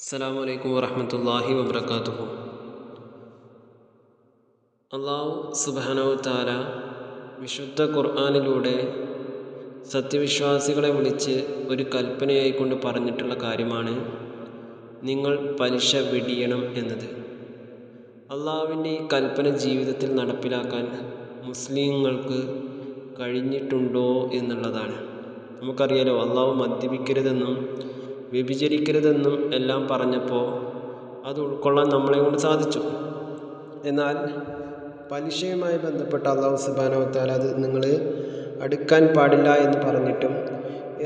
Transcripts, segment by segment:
അസ്സാം വലൈക്കും വറഹമത്തല്ലാഹി വബർക്കാത്തു അള്ളാഹു സുബാനോ താല വിശുദ്ധ ഖുർആാനിലൂടെ സത്യവിശ്വാസികളെ വിളിച്ച് ഒരു കൽപ്പനയായിക്കൊണ്ട് പറഞ്ഞിട്ടുള്ള കാര്യമാണ് നിങ്ങൾ പലിശ വെടിയണം എന്നത്. അള്ളാഹുവിന്റെ ഈ കൽപ്പന ജീവിതത്തിൽ നടപ്പിലാക്കാൻ മുസ്ലിങ്ങൾക്ക് കഴിഞ്ഞിട്ടുണ്ടോ എന്നുള്ളതാണ്. നമുക്കറിയാലോ അള്ളാഹു മദ്യപിക്കരുതെന്നും വ്യഭിചരിക്കരുതെന്നും എല്ലാം പറഞ്ഞപ്പോൾ അത് ഉൾക്കൊള്ളാൻ നമ്മളെ കൊണ്ട് സാധിച്ചു. എന്നാൽ പലിശയുമായി ബന്ധപ്പെട്ട അള്ളാഹു സുബാനവത്താൽ അത് നിങ്ങൾ അടുക്കാൻ പാടില്ല എന്ന് പറഞ്ഞിട്ടും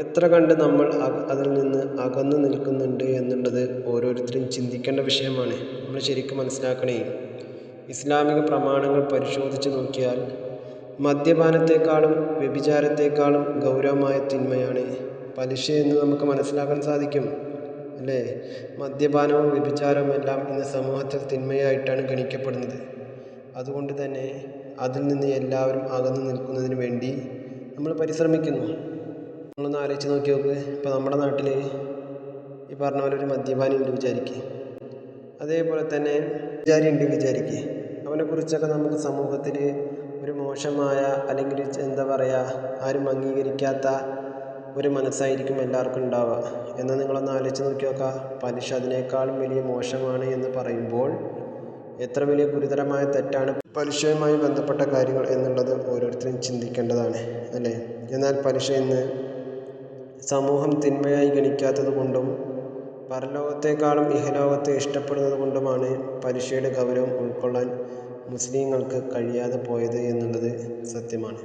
എത്ര കണ്ട് നമ്മൾ അതിൽ നിന്ന് അകന്നു നിൽക്കുന്നുണ്ട് എന്നുള്ളത് ഓരോരുത്തരും ചിന്തിക്കേണ്ട വിഷയമാണ്. നമ്മൾ ശരിക്കും മനസ്സിലാക്കണേ ഇസ്ലാമിക പ്രമാണങ്ങൾ പരിശോധിച്ച് നോക്കിയാൽ മദ്യപാനത്തെക്കാളും വ്യഭിചാരത്തെക്കാളും ഗൗരവമായ തിന്മയാണ് പലിശ എന്ന് നമുക്ക് മനസ്സിലാക്കാൻ സാധിക്കും. അല്ലേ? മദ്യപാനവും വ്യഭിചാരവും എല്ലാം ഇന്ന് സമൂഹത്തിൽ തിന്മയായിട്ടാണ് ഗണിക്കപ്പെടുന്നത്. അതുകൊണ്ട് തന്നെ അതിൽ നിന്ന് എല്ലാവരും അകന്നു നിൽക്കുന്നതിന് വേണ്ടി നമ്മൾ പരിശ്രമിക്കുന്നു. നമ്മളൊന്ന് ആലോചിച്ച് നോക്കി നോക്ക്. ഇപ്പോൾ നമ്മുടെ നാട്ടിൽ ഈ പറഞ്ഞ പോലെ ഒരു മദ്യപാനി ഉണ്ട് വിചാരിക്കുക അതേപോലെ തന്നെ വിചാരി ഉണ്ട് വിചാരിക്കുക അവനെക്കുറിച്ചൊക്കെ നമുക്ക് സമൂഹത്തിൽ ഒരു മോശമായ അല്ലെങ്കിൽ എന്താ പറയുക ആരും അംഗീകരിക്കാത്ത ഒരു മനസ്സായിരിക്കും എല്ലാവർക്കും ഉണ്ടാവുക. എന്നാൽ നിങ്ങളൊന്ന് ആലോചിച്ച് നോക്കി നോക്കുക പലിശ അതിനേക്കാളും വലിയ മോശമാണ് എന്ന് പറയുമ്പോൾ എത്ര വലിയ ഗുരുതരമായ തെറ്റാണ് പലിശയുമായി ബന്ധപ്പെട്ട കാര്യങ്ങൾ എന്നുള്ളത് ഓരോരുത്തരും ചിന്തിക്കേണ്ടതാണ് അല്ലേ? എന്നാൽ പലിശ ഇന്ന് സമൂഹം തിന്മയായി ഗണിക്കാത്തത് കൊണ്ടും പരലോകത്തെക്കാളും ഇഹലോകത്തെ ഇഷ്ടപ്പെടുന്നത് കൊണ്ടുമാണ് പലിശയുടെ ഗൗരവം ഉൾക്കൊള്ളാൻ മുസ്ലിങ്ങൾക്ക് കഴിയാതെ പോയത് എന്നുള്ളത് സത്യമാണ്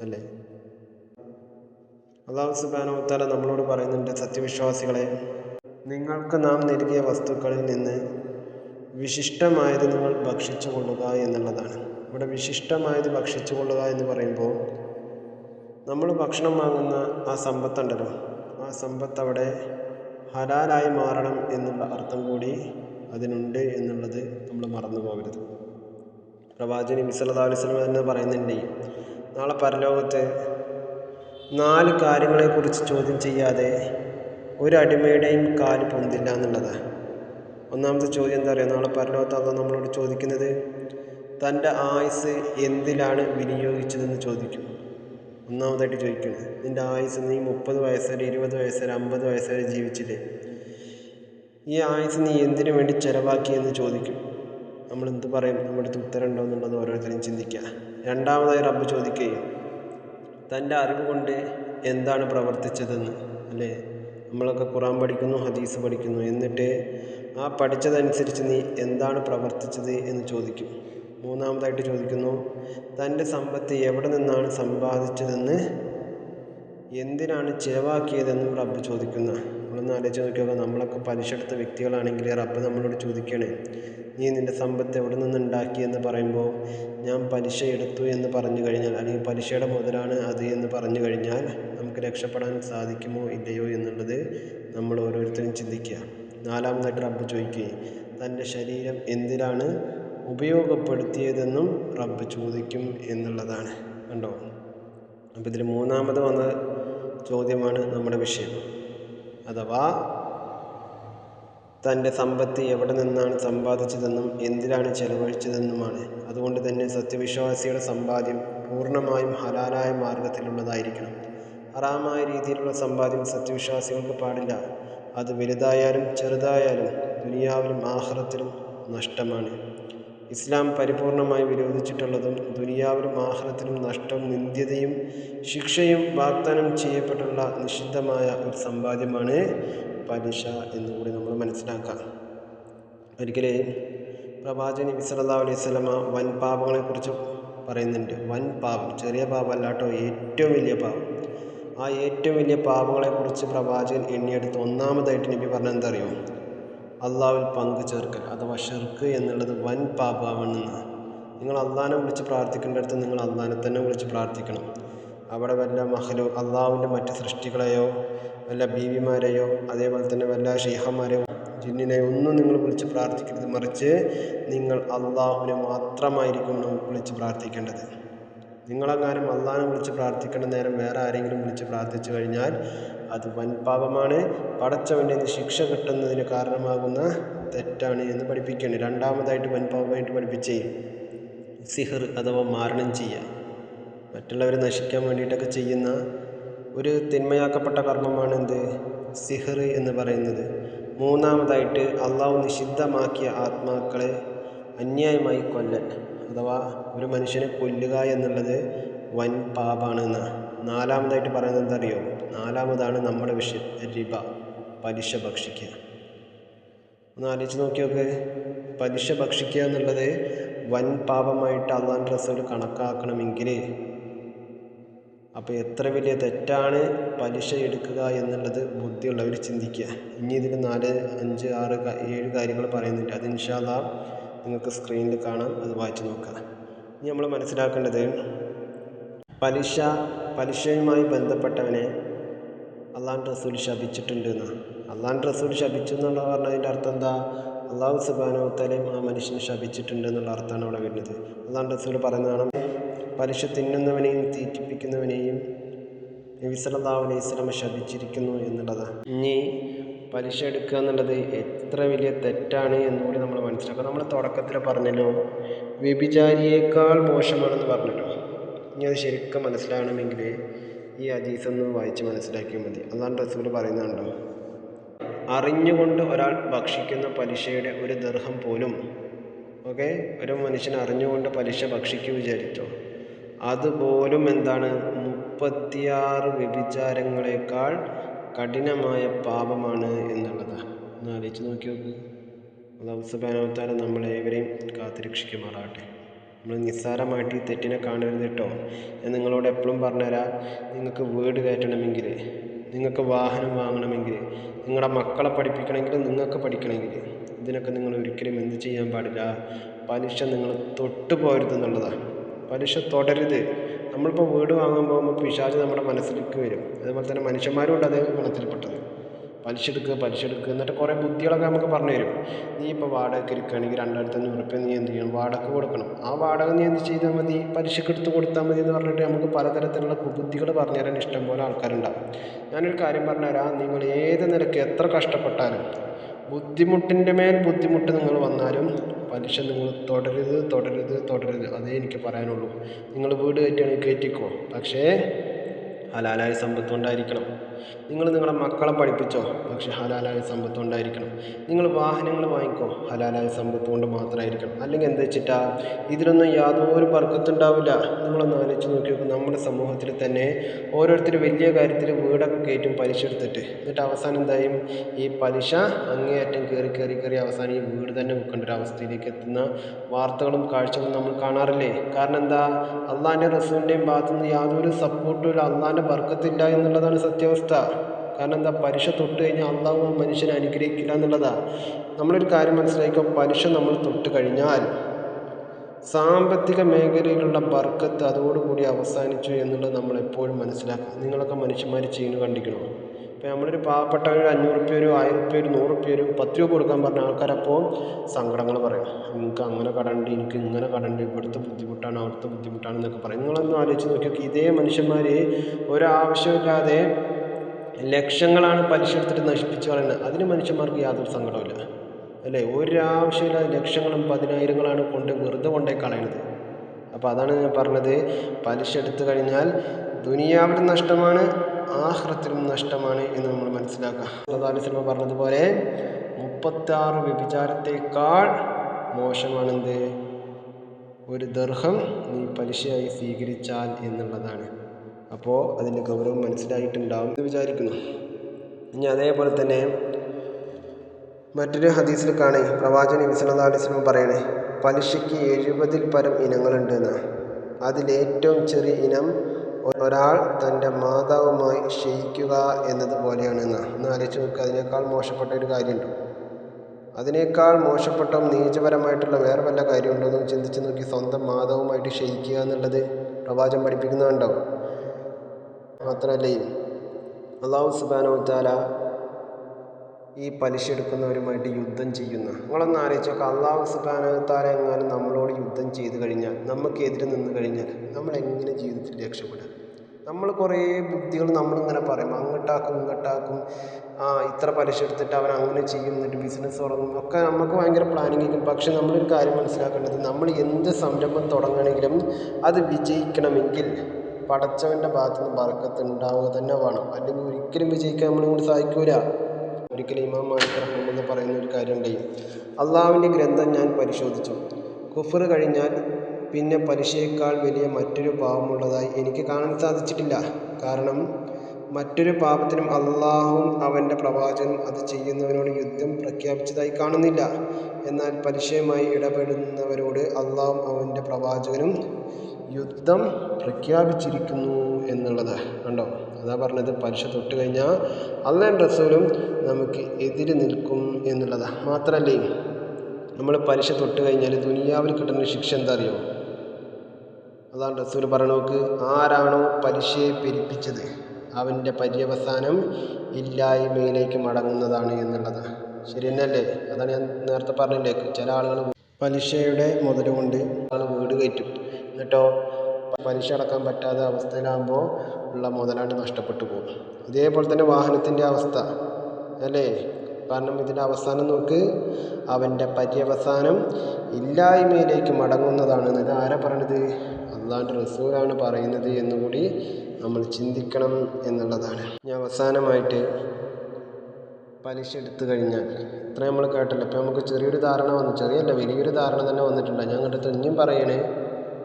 അല്ലേ? അള്ളാഹു സുബാനോത്താല നമ്മളോട് പറയുന്നുണ്ട് സത്യവിശ്വാസികളെ നിങ്ങൾക്ക് നാം നൽകിയ വസ്തുക്കളിൽ നിന്ന് വിശിഷ്ടമായത് നിങ്ങൾ ഭക്ഷിച്ചു കൊള്ളുക എന്നുള്ളതാണ്. ഇവിടെ വിശിഷ്ടമായത് ഭക്ഷിച്ചു കൊള്ളുക എന്ന് പറയുമ്പോൾ നമ്മൾ ഭക്ഷണം വാങ്ങുന്ന ആ സമ്പത്തുണ്ടല്ലോ. ആ സമ്പത്ത് അവിടെ ഹലാലായി മാറണം എന്നുള്ള അർത്ഥം കൂടി അതിനുണ്ട് എന്നുള്ളത് നമ്മൾ മറന്നു പോകരുത്. പ്രവാചകൻ മിസല്ലാ അലൈഹി എന്ന് പറയുന്നുണ്ട് നാളെ പരലോകത്ത് നാല് കാര്യങ്ങളെക്കുറിച്ച് ചോദ്യം ചെയ്യാതെ ഒരു കാൽ പൊന്തില്ല എന്നുള്ളതാണ് ഒന്നാമത്തെ ചോദ്യം എന്താ പറയുക നാളെ പരലോകത്താത്ത നമ്മളോട് ചോദിക്കുന്നത്. തന്റെ ആയുസ് എന്തിലാണ് വിനിയോഗിച്ചതെന്ന് ചോദിക്കും. ഒന്നാമതായിട്ട് ചോദിക്കുന്നത് നിന്റെ ആയുസ് നീ മുപ്പത് വയസ്സുവരെ ഇരുപത് വയസ്സുവരെ അമ്പത് വയസ്സുവരെ ജീവിച്ചില്ലേ? ഈ ആയുസ് നീ എന്തിനു വേണ്ടി ചിലവാക്കിയെന്ന് ചോദിക്കും. നമ്മൾ എന്ത് പറയും? നമ്മുടെ അടുത്ത് ഉത്തരം ഉണ്ടോ എന്നുള്ളത് ഓരോരുത്തരും ചിന്തിക്കുക. രണ്ടാമതായി റബ്ബ് ചോദിക്കുകയും തന്റെ അറിവ് കൊണ്ട് എന്താണ് പ്രവർത്തിച്ചതെന്ന് അല്ലേ? നമ്മളൊക്കെ ഖുറാൻ പഠിക്കുന്നു ഹദീസ് പഠിക്കുന്നു. എന്നിട്ട് ആ പഠിച്ചതനുസരിച്ച് നീ എന്താണ് പ്രവർത്തിച്ചത് എന്ന് ചോദിക്കും. മൂന്നാമതായിട്ട് ചോദിക്കുന്നു തന്റെ സമ്പത്ത് എവിടെ നിന്നാണ് സമ്പാദിച്ചതെന്ന്? എന്തിനാണ് ചിലവാക്കിയതെന്നും റബ്ബ് ചോദിക്കുന്ന നമ്മളൊന്ന് ആലോചിച്ച് നോക്കിയപ്പോൾ നമ്മളൊക്കെ പലിശ എടുത്ത വ്യക്തികളാണെങ്കിൽ റബ്ബ് നമ്മളോട് ചോദിക്കുകയാണ് നീ നിന്റെ സമ്പത്ത് എവിടെ നിന്നുണ്ടാക്കി എന്ന് പറയുമ്പോൾ ഞാൻ പലിശ എടുത്തു എന്ന് പറഞ്ഞു കഴിഞ്ഞാൽ അല്ലെങ്കിൽ പലിശയുടെ മുതലാണ് അത് എന്ന് പറഞ്ഞു കഴിഞ്ഞാൽ നമുക്ക് രക്ഷപ്പെടാൻ സാധിക്കുമോ ഇല്ലയോ എന്നുള്ളത് നമ്മൾ ഓരോരുത്തരും ചിന്തിക്കുക. നാലാമതായിട്ട് റബ്ബ് ചോദിക്കുകയും തന്റെ ശരീരം എന്തിനാണ് ഉപയോഗപ്പെടുത്തിയതെന്നും റബ്ബ് ചോദിക്കും എന്നുള്ളതാണ്. കണ്ടോ? അപ്പോൾ ഇതിൽ മൂന്നാമത് വന്ന ചോദ്യമാണ് നമ്മുടെ വിഷയം. അഥവാ തന്റെ സമ്പത്ത് എവിടെ നിന്നാണ് സമ്പാദിച്ചതെന്നും എന്തിനാണ് ചെലവഴിച്ചതെന്നുമാണ്. അതുകൊണ്ട് തന്നെ സത്യവിശ്വാസിയുടെ സമ്പാദ്യം പൂർണമായും ഹലാലായ മാർഗത്തിലുള്ളതായിരിക്കണം. ഹറാമായ രീതിയിലുള്ള സമ്പാദ്യം സത്യവിശ്വാസികൾക്ക് പാടില്ല. അത് വലുതായാലും ചെറുതായാലും ദുനിയാവിലും ആഹ്റത്തിലും നഷ്ടമാണ്. ഇസ്ലാം പരിപൂർണമായി വിരോധിച്ചിട്ടുള്ളതും ദുനിയാവിലും ആഹ്ലത്തിലും നഷ്ടവും നിന്ദ്യതയും ശിക്ഷയും വാഗ്ദാനം ചെയ്യപ്പെട്ടുള്ള നിഷിദ്ധമായ ഒരു സമ്പാദ്യമാണ് പലിശ എന്നുകൂടി നമ്മൾ മനസ്സിലാക്കാം. ഒരിക്കലേ പ്രവാചകൻ നബി അലൈഹി സ്വലമ വൻ പാപങ്ങളെക്കുറിച്ച് പറയുന്നുണ്ട്. വൻ പാപം ചെറിയ പാപമല്ല കേട്ടോ ഏറ്റവും വലിയ പാപം. ആ ഏറ്റവും വലിയ പാപങ്ങളെക്കുറിച്ച് പ്രവാചകൻ എണ്ണിയെടുത്ത് ഒന്നാമതായിട്ട് നബി പറഞ്ഞ എന്താ അറിയോ അള്ളാവിൽ പങ്കു ചേർക്കൽ അഥവാ ഷെർക്ക് എന്നുള്ളത് വൻ പാപമാണെന്ന് നിങ്ങൾ അള്ളാനെ വിളിച്ച് പ്രാർത്ഥിക്കേണ്ടടുത്ത് നിങ്ങൾ അള്ളാനെ തന്നെ വിളിച്ച് പ്രാർത്ഥിക്കണം. അവിടെ വല്ല മഹലോ അള്ളാവിന്റെ മറ്റ് സൃഷ്ടികളെയോ വല്ല ബീവിമാരെയോ അതേപോലെ തന്നെ വല്ല ഷെയ്ഹന്മാരെയോ ജിന്നിനെയോ ഒന്നും നിങ്ങൾ വിളിച്ച് പ്രാർത്ഥിക്കരുത്. മറിച്ച് നിങ്ങൾ അള്ളാഹുവിനെ മാത്രമായിരിക്കും വിളിച്ച് പ്രാർത്ഥിക്കേണ്ടത്. നിങ്ങളെങ്ങാനും അള്ളാഹിനെ വിളിച്ച് പ്രാർത്ഥിക്കേണ്ട നേരം വേറെ ആരെങ്കിലും വിളിച്ച് പ്രാർത്ഥിച്ചു കഴിഞ്ഞാൽ അത് വൻ പാപമാണ്. പടച്ചവന്റെ ശിക്ഷ കിട്ടുന്നതിന് കാരണമാകുന്ന തെറ്റാണ് എന്ന് പഠിപ്പിക്കുകയാണ്. രണ്ടാമതായിട്ട് വൻ പാപമായിട്ട് പഠിപ്പിച്ചേ സിഹർ അഥവാ മാരണം ചെയ്യുക മറ്റുള്ളവരെ നശിക്കാൻ വേണ്ടിയിട്ടൊക്കെ ചെയ്യുന്ന ഒരു തിന്മയാക്കപ്പെട്ട കർമ്മമാണ് എന്ത്? സിഹർ എന്ന് പറയുന്നത്. മൂന്നാമതായിട്ട് അള്ളാഹു നിഷിദ്ധമാക്കിയ ആത്മാക്കളെ അന്യായമായി കൊല്ലൻ അഥവാ ഒരു മനുഷ്യനെ കൊല്ലുക എന്നുള്ളത് വൻ പാപാണ് എന്ന് നാലാമതായിട്ട് പറയുന്നത് എന്തറിയോ നാലാമതാണ് നമ്മുടെ വിഷയം റിബ പലിശ ഭക്ഷിക്കുക. ഒന്ന് ആലോചിച്ച് നോക്കി നോക്ക് പലിശ ഭക്ഷിക്കുക എന്നുള്ളത് വൻ പാപമായിട്ട് അള്ളാൻ റസൂൽ കണക്കാക്കണമെങ്കിൽ അപ്പോൾ എത്ര വലിയ തെറ്റാണ് പലിശ എടുക്കുക എന്നുള്ളത് ബുദ്ധിയുള്ളവർ ചിന്തിക്കുക. ഇനി ഇതിൽ നാല് അഞ്ച് ആറ് ഏഴ് കാര്യങ്ങൾ പറയുന്നുണ്ട്. അത് ഇൻഷാല്ല നിങ്ങൾക്ക് സ്ക്രീനിൽ കാണാം. അത് വായിച്ചു നോക്കുക. ഇനി നമ്മൾ മനസ്സിലാക്കേണ്ടത് പലിശ പലിശയുമായി ബന്ധപ്പെട്ടവനെ അള്ളാൻ റസൂൽ ശപിച്ചിട്ടുണ്ട് എന്ന്. അള്ളാൻ റസൂൽ ശപിച്ചു എന്നുള്ള പറഞ്ഞതിന്റെ അർത്ഥം എന്താ? അള്ളാഹു സുബാനോത്തലയും ആ മനുഷ്യനെ ശപിച്ചിട്ടുണ്ട് എന്നുള്ള അർത്ഥമാണ് അവിടെ വരുന്നത്. അള്ളാൻ റസൂൽ പറയുന്നതാണ് പലിശ തിന്നുന്നവനെയും തീറ്റിപ്പിക്കുന്നവനെയും നബി സല്ലല്ലാഹു അലൈഹി സ്വലമ ശപിച്ചിരിക്കുന്നു എന്നുള്ളതാണ് ഇനി പലിശ എടുക്കുക എന്നുള്ളത് എത്ര വലിയ തെറ്റാണ് എന്നുകൂടി നമ്മൾ മനസ്സിലാക്കുക നമ്മൾ തുടക്കത്തിൽ പറഞ്ഞല്ലോ വ്യഭിചാരിയേക്കാൾ മോശമാണെന്ന് പറഞ്ഞല്ലോ. ഇനി അത് ശരിക്കും മനസ്സിലാകണമെങ്കിൽ ഈ ഹദീസ് ഒന്ന് വായിച്ച് മനസ്സിലാക്കിയാൽ മതി. അതാണ് റസൂൽ പറയുന്നുണ്ടോ? അറിഞ്ഞുകൊണ്ട് ഒരാൾ ഭക്ഷിക്കുന്ന പലിശയുടെ ഒരു ദർഹം പോലും ഓക്കെ? ഒരു മനുഷ്യൻ അറിഞ്ഞുകൊണ്ട് പലിശ ഭക്ഷിക്കൂ വിചാരിച്ചോ? അതുപോലും എന്താണ്? മുപ്പത്തിയാറ് വ്യഭിചാരങ്ങളെക്കാൾ കഠിനമായ പാപമാണ് എന്നുള്ളതാണ് ഒന്ന് ആലോചിച്ച് നോക്കി നോക്കൂ അള്ളാഹു നമ്മളെ നമ്മളേവരെയും കാത്തുരക്ഷിക്കുമാറാകട്ടെ. നമ്മൾ നിസ്സാരമായിട്ട് ഈ തെറ്റിനെ കാണരുത് കേട്ടോ ഞാൻ നിങ്ങളോട് എപ്പോഴും പറഞ്ഞുതരാം നിങ്ങൾക്ക് വീട് കയറ്റണമെങ്കിൽ നിങ്ങൾക്ക് വാഹനം വാങ്ങണമെങ്കിൽ നിങ്ങളുടെ മക്കളെ പഠിപ്പിക്കണമെങ്കിൽ നിങ്ങൾക്ക് പഠിക്കണമെങ്കിൽ ഇതിനൊക്കെ നിങ്ങൾ ഒരിക്കലും എന്ത് ചെയ്യാൻ പാടില്ല. പലിശ നിങ്ങൾ തൊട്ട് പോരുത് എന്നുള്ളതാണ് പലിശ തുടരുത്. നമ്മളിപ്പോൾ വീട് വാങ്ങാൻ പോകുമ്പോൾ പിശാച് നമ്മുടെ മനസ്സിലേക്ക് വരും. അതുപോലെ തന്നെ മനുഷ്യന്മാരും ഉണ്ട് അതേ ഗുണത്തിൽപ്പെട്ടത്. പലിശ എടുക്കുക പലിശ എടുക്കുക എന്നിട്ട് കുറേ ബുദ്ധികളൊക്കെ നമുക്ക് പറഞ്ഞു തരും. നീ ഇപ്പോൾ വാടകയ്ക്ക് ഇരിക്കുകയാണെങ്കിൽ രണ്ടായിരത്തി അഞ്ഞൂറ് റുപ്യ നീ എന്ത് ചെയ്യണം? വാടക കൊടുക്കണം. ആ വാടക നീ എന്ത് ചെയ്താൽ മതി? പലിശക്ക് എടുത്ത് കൊടുത്താൽ മതി എന്ന് പറഞ്ഞിട്ട് നമുക്ക് പലതരത്തിലുള്ള കുബുദ്ധികൾ പറഞ്ഞു തരാൻ ഇഷ്ടം പോലെ ആൾക്കാരുണ്ടാവും. ഞാനൊരു കാര്യം പറഞ്ഞുതരാം നിങ്ങൾ ഏത് നിലയ്ക്ക് എത്ര കഷ്ടപ്പെട്ടാലും ബുദ്ധിമുട്ടിന്റെ മേൽ ബുദ്ധിമുട്ട് നിങ്ങൾ വന്നാലും പലിശ നിങ്ങൾ തുടരുത് തുടരുത് തുടരുത്. അതേ എനിക്ക് പറയാനുള്ളൂ. നിങ്ങൾ വീട് കയറ്റുകയാണെങ്കിൽ കയറ്റിക്കോ. പക്ഷേ ഹലാലായ സമ്പത്ത് കൊണ്ടായിരിക്കണം നിങ്ങൾ നിങ്ങളുടെ മക്കളെ പഠിപ്പിച്ചോ പക്ഷെ ഹലാലായ സമ്പത്ത് കൊണ്ടായിരിക്കണം നിങ്ങൾ വാഹനങ്ങൾ വാങ്ങിക്കോ ഹലാലായ സമ്പത്ത് കൊണ്ട് മാത്രമായിരിക്കണം. അല്ലെങ്കിൽ എന്താ വെച്ചിട്ടാ? ഇതിലൊന്നും യാതൊരു ബർക്കത്തുണ്ടാവില്ല നിങ്ങളൊന്ന് ആലോചിച്ച് നോക്കിയപ്പോൾ നോക്കും നമ്മുടെ സമൂഹത്തിൽ തന്നെ ഓരോരുത്തർ വലിയ കാര്യത്തിൽ വീടൊക്കെ കയറ്റും പലിശ എടുത്തിട്ട്. എന്നിട്ട് അവസാനം എന്തായും? ഈ പലിശ അങ്ങേയറ്റം കയറി കയറി കയറി അവസാനം ഈ വീട് തന്നെ വെക്കേണ്ട ഒരു അവസ്ഥയിലേക്ക് എത്തുന്ന വാർത്തകളും കാഴ്ചകളും നമ്മൾ കാണാറില്ലേ? കാരണം എന്താ? അള്ളാന്റെ റസൂലിന്റെയും ഭാഗത്തുനിന്ന് യാതൊരു സപ്പോർട്ടും ഇല്ല. അള്ളാന്റെ ബർക്കത്തില്ല എന്നുള്ളതാണ് സത്യാവസ്ഥ. കാരണം എന്താ? പലിശ തൊട്ട് കഴിഞ്ഞാൽ അള്ളാഹു ആ മനുഷ്യനെ അനുഗ്രഹിക്കില്ല എന്നുള്ളതാണ് നമ്മളൊരു കാര്യം മനസ്സിലാക്കുക പലിശ നമ്മൾ തൊട്ട് കഴിഞ്ഞാൽ സാമ്പത്തിക മേഖലയിലുള്ള ബർക്കത്ത് അതോടുകൂടി അവസാനിച്ചു എന്നുള്ളത് നമ്മൾ എപ്പോഴും മനസ്സിലാക്കുക. നിങ്ങളൊക്കെ മനുഷ്യന്മാർ ചെയ്യുന്നു കണ്ടിക്കണോ ഇപ്പോൾ നമ്മളൊരു പാവപ്പെട്ട ഒരു അഞ്ഞൂറ് റുപ്യ ഒരു ആയിരം റുപ്യ ഒരു നൂറ് റുപ്യ ഒരു പത്ത് രൂപ കൊടുക്കാൻ പറഞ്ഞ ആൾക്കാരപ്പോൾ സങ്കടങ്ങൾ പറയും. നിങ്ങൾക്ക് അങ്ങനെ കടമുണ്ട് എനിക്ക് ഇങ്ങനെ കടമുണ്ട് ഇവിടുത്തെ ബുദ്ധിമുട്ടാണ് അവിടുത്തെ ബുദ്ധിമുട്ടാണ് എന്നൊക്കെ പറയും. നിങ്ങളൊന്ന് ആലോചിച്ച് നോക്കി ഇതേ മനുഷ്യന്മാർ ഒരാവശ്യമില്ലാതെ ലക്ഷങ്ങളാണ് പലിശ എടുത്തിട്ട് നശിപ്പിച്ച് കളയുന്നത് അതിന് മനുഷ്യന്മാർക്ക് യാതൊരു സങ്കടമില്ല അല്ലേ? ഒരാവശ്യമില്ലാതെ ലക്ഷങ്ങളും പതിനായിരങ്ങളാണ് കൊണ്ട് വെറുതെ കൊണ്ടേ കളയണത്. അപ്പോൾ അതാണ് ഞാൻ പറഞ്ഞത്. പലിശ എടുത്തു കഴിഞ്ഞാൽ ദുനിയാവിടെ നഷ്ടമാണ് ആഹ്റത്തിലും നഷ്ടമാണ് എന്ന് നമ്മൾ മനസ്സിലാക്കുക. സിനിമ പറഞ്ഞതുപോലെ മുപ്പത്താറ് വ്യഭിചാരത്തേക്കാൾ മോശമാണെന്ത്? ഒരു ദർഹം നീ പലിശയായി സ്വീകരിച്ചാൽ എന്നുള്ളതാണ്. അപ്പോൾ അതിന്റെ ഗൗരവം മനസ്സിലായിട്ടുണ്ടാവും എന്ന് വിചാരിക്കുന്നു. ഇനി അതേപോലെ തന്നെ മറ്റൊരു ഹദീസിൽ കാണേ പ്രവാചകൻ നബി സിനിമ പറയണേ പലിശയ്ക്ക് എഴുപതിൽ പരം ഇനങ്ങളുണ്ടെന്ന്. അതിലേറ്റവും ചെറിയ ഇനം ഒരാൾ തന്റെ മാതാവുമായി ക്ഷയിക്കുക എന്നതുപോലെയാണ്. എന്ന് ഒന്ന് ആലോചിച്ച് നോക്കുക അതിനേക്കാൾ മോശപ്പെട്ട ഒരു കാര്യമുണ്ട്. അതിനേക്കാൾ മോശപ്പെട്ട നീചപരമായിട്ടുള്ള വേറെ വല്ല കാര്യമുണ്ടോ എന്ന് ചിന്തിച്ച് നോക്കി സ്വന്തം മാതാവുമായിട്ട് ക്ഷയിക്കുക എന്നുള്ളത് പ്രവാചം പഠിപ്പിക്കുന്നുണ്ടാവും. മാത്രമല്ല അള്ളാഹു സുബാനോ താല ഈ പലിശ എടുക്കുന്നവരുമായിട്ട് യുദ്ധം ചെയ്യുന്ന. നിങ്ങളൊന്ന് ആലോചിച്ചോ നോക്കുക അള്ളാഹു സുബാനോത്താല എങ്ങാനും നമ്മളോട് യുദ്ധം ചെയ്ത് കഴിഞ്ഞാൽ നമുക്കെതിരെ നിന്ന് കഴിഞ്ഞാൽ നമ്മൾ എങ്ങനെ ജീവിതത്തിൽ രക്ഷപ്പെടുക? നമ്മൾ കുറേ ബുദ്ധികൾ നമ്മളിങ്ങനെ പറയും. അങ്ങോട്ടാക്കും ഇങ്ങോട്ടാക്കും. ആ ഇത്ര പലിശ എടുത്തിട്ട് അവൻ അങ്ങനെ ചെയ്യും എന്നിട്ട് ബിസിനസ് തുടങ്ങും. ഒക്കെ നമുക്ക് ഭയങ്കര പ്ലാനിങ് ആയിരിക്കും. പക്ഷെ നമ്മളൊരു കാര്യം മനസ്സിലാക്കേണ്ടത് നമ്മൾ എന്ത് സംരംഭം തുടങ്ങണമെങ്കിലും അത് വിജയിക്കണമെങ്കിൽ പടച്ചവന്റെ ഭാഗത്ത് നിന്ന് ബർക്കത്ത് ഉണ്ടാവുക തന്നെ വേണം. അല്ലെങ്കിൽ ഒരിക്കലും വിജയിക്കാൻ നമ്മളെ കൊണ്ട് സാധിക്കൂല. ഒരിക്കലും ഇമാം മാലിക് എന്ന് പറയുന്ന ഒരു കാര്യം ഉണ്ടായി അള്ളാഹുവിന്റെ ഗ്രന്ഥം ഞാൻ പരിശോധിച്ചു. കുഫർ കഴിഞ്ഞാൽ പിന്നെ പലിശയേക്കാൾ വലിയ മറ്റൊരു പാപമുള്ളതായി എനിക്ക് കാണാൻ സാധിച്ചിട്ടില്ല. കാരണം മറ്റൊരു പാപത്തിനും അള്ളാഹും അവന്റെ പ്രവാചകനും അത് ചെയ്യുന്നവനോട് യുദ്ധം പ്രഖ്യാപിച്ചതായി കാണുന്നില്ല. എന്നാൽ പലിശയുമായി ഇടപെടുന്നവരോട് അള്ളാഹും അവന്റെ പ്രവാചകനും യുദ്ധം പ്രഖ്യാപിച്ചിരിക്കുന്നു എന്നുള്ളത്. കണ്ടോ? അതാ പറഞ്ഞത് പലിശ തൊട്ട് കഴിഞ്ഞാൽ അള്ളാൻ റസൂലും നമുക്ക് എതിര് നിൽക്കും എന്നുള്ളതാണ് മാത്രമല്ലേ നമ്മൾ പലിശ തൊട്ട് കഴിഞ്ഞാൽ ദുനിയാവിൽ കിട്ടുന്ന ശിക്ഷ എന്താ അറിയോ? അതാണ് റസൂൽ പറഞ്ഞു നോക്ക് ആരാണോ പലിശയെ പെരുപ്പിച്ചത് അവന്റെ പര്യവസാനം ഇല്ലായ്മയിലേക്ക് മടങ്ങുന്നതാണ് എന്നുള്ളത്. ശരി തന്നെയല്ലേ അതാണ് ഞാൻ നേരത്തെ പറഞ്ഞില്ലേ ചില ആളുകൾ പലിശയുടെ മുതൽ കൊണ്ട് ആൾ വീട് കയറ്റും. എന്നിട്ടോ പലിശ അടക്കാൻ പറ്റാത്ത അവസ്ഥയിലാകുമ്പോൾ ഉള്ള മുതലാണ്ട് നഷ്ടപ്പെട്ടു പോകും ഇതേപോലെ തന്നെ വാഹനത്തിന്റെ അവസ്ഥ അല്ലേ? കാരണം ഇതിന്റെ അവസാനം നോക്ക്. അവന്റെ പര്യവസാനം ഇല്ലായ്മയിലേക്ക് മടങ്ങുന്നതാണ്. ഇത് ആരാ പറയണത്? അള്ളാന്റെ റസൂലാണ് പറയുന്നത് എന്നുകൂടി നമ്മൾ ചിന്തിക്കണം എന്നുള്ളതാണ്. ഇനി അവസാനമായിട്ട് പലിശ എടുത്തു കഴിഞ്ഞാൽ ഇത്ര നമ്മൾ കേട്ടല്ലോ. ഇപ്പം നമുക്ക് ചെറിയൊരു ധാരണ വന്നു. ചെറിയല്ല വലിയൊരു ധാരണ തന്നെ വന്നിട്ടുണ്ട്. ഞാൻ കണ്ടിട്ട് ഇനിയും പറയണേ.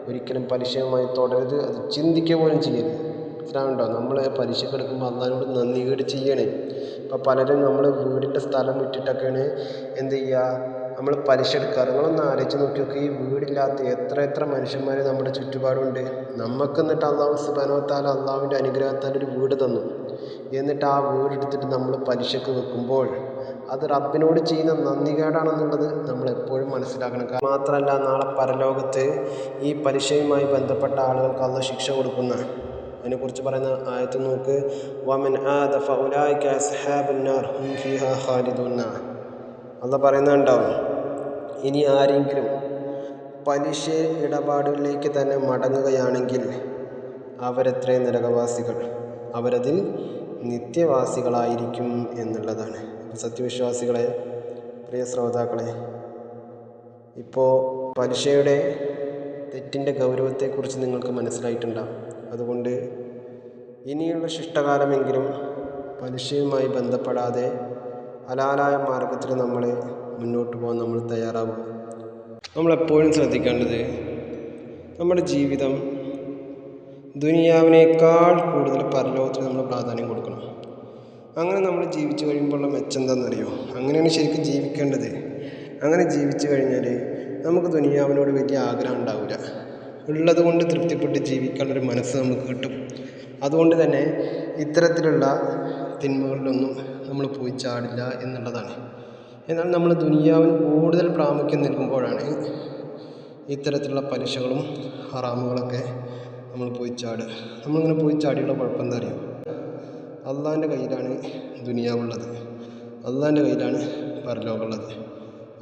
ഒരിക്കലും പലിശയുമായി തുടരുത്. അത് ചിന്തിക്കുക പോലും ചെയ്യരുത്. മനസ്സിലാവുന്നുണ്ടോ? നമ്മൾ പലിശക്ക് എടുക്കുമ്പോൾ അന്നാലോട് നന്ദി കേട് ചെയ്യണേ. ഇപ്പം പലരും നമ്മൾ വീടിന്റെ സ്ഥലം വിട്ടിട്ടൊക്കെയാണ് എന്ത് ചെയ്യുക നമ്മൾ പലിശ എടുക്കാറ്. നിങ്ങളൊന്ന് ആലോചിച്ച് നോക്കി നോക്കി ഈ വീടില്ലാത്ത എത്ര എത്ര മനുഷ്യന്മാർ നമ്മുടെ ചുറ്റുപാടുണ്ട്. നമുക്ക് എന്നിട്ട് അള്ളാഹു സുബാനോത്താൽ അള്ളാഹുവിന്റെ അനുഗ്രഹത്താൽ ഒരു വീട് തന്നു. എന്നിട്ട് ആ വീട് എടുത്തിട്ട് നമ്മൾ പലിശക്ക് വെക്കുമ്പോൾ അത് റബ്ബിനോട് ചെയ്യുന്ന നന്ദി കേടാണെന്നുള്ളത് നമ്മൾ എപ്പോഴും മനസ്സിലാക്കണം. കാരണം മാത്രമല്ല നാളെ പരലോകത്ത് ഈ പലിശയുമായി ബന്ധപ്പെട്ട ആളുകൾക്ക് അള്ള ശിക്ഷ കൊടുക്കുന്ന അതിനെക്കുറിച്ച് പറയുന്ന ആയത്ത് നോക്ക്. വമൻ ആദ ഫൗലായിക അസ്ഹാബുന്നാർ ഹും പറയുന്നുണ്ടാവും ഇനി ആരെങ്കിലും പലിശ ഇടപാടുകളിലേക്ക് തന്നെ മടങ്ങുകയാണെങ്കിൽ അവരെത്രേ നരകവാസികൾ. അവരതിൽ നിത്യവാസികളായിരിക്കും എന്നുള്ളതാണ്. സത്യവിശ്വാസികളെ പ്രിയ ശ്രോതാക്കളെ ഇപ്പോൾ പലിശയുടെ തെറ്റിന്റെ ഗൗരവത്തെക്കുറിച്ച് നിങ്ങൾക്ക് മനസ്സിലായിട്ടുണ്ടാവും. അതുകൊണ്ട് ഇനിയുള്ള ശിഷ്ടകാലമെങ്കിലും പലിശയുമായി ബന്ധപ്പെടാതെ ഹലാലായ മാർഗത്തിൽ നമ്മൾ മുന്നോട്ട് പോകാൻ നമ്മൾ തയ്യാറാവും നമ്മളെപ്പോഴും ശ്രദ്ധിക്കേണ്ടത് നമ്മുടെ ജീവിതം ദുനിയാവിനേക്കാൾ കൂടുതൽ പരലോകത്തിന് നമ്മൾ പ്രാധാന്യം കൊടുക്കണം. അങ്ങനെ നമ്മൾ ജീവിച്ചു കഴിയുമ്പോഴുള്ള മെച്ചം എന്താണെന്നറിയോ? അങ്ങനെയാണ് ശരിക്കും ജീവിക്കേണ്ടത്. അങ്ങനെ ജീവിച്ചു കഴിഞ്ഞാൽ നമുക്ക് ദുനിയാവിനോട് വലിയ ആഗ്രഹം ഉണ്ടാവില്ല ഉള്ളത് കൊണ്ട് തൃപ്തിപ്പെട്ട് ജീവിക്കാനുള്ളൊരു മനസ്സ് നമുക്ക് കിട്ടും. അതുകൊണ്ട് തന്നെ ഇത്തരത്തിലുള്ള തിന്മകളിലൊന്നും നമ്മൾ പോയി ചാടില്ല എന്നുള്ളതാണ്. എന്നാൽ നമ്മൾ ദുനിയാവിന് കൂടുതൽ പ്രാമുഖ്യം നൽകുമ്പോഴാണ് ഇത്തരത്തിലുള്ള പലിശകളും ഹറാമുകളൊക്കെ നമ്മൾ പോയി ചാടുക നമ്മളിങ്ങനെ പോയി ചാടിയുള്ള കുഴപ്പം എന്താ അറിയോ? അള്ളാന്റെ കയ്യിലാണ് ദുനിയാവുള്ളത്. അള്ളാന്റെ കയ്യിലാണ് പരലോകമുള്ളത്.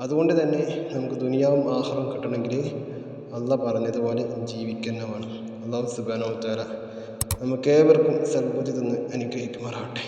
അതുകൊണ്ട് തന്നെ നമുക്ക് ദുനിയാവും ആഹാരവും കിട്ടണമെങ്കിൽ അല്ല പറഞ്ഞതുപോലെ ജീവിക്കുന്ന വേണം അള്ളാഹു സുബാനോ താര നമുക്കേവർക്കും സൽബുദ്ധി തന്ന് അനുഗ്രഹിക്കുമാറാവട്ടെ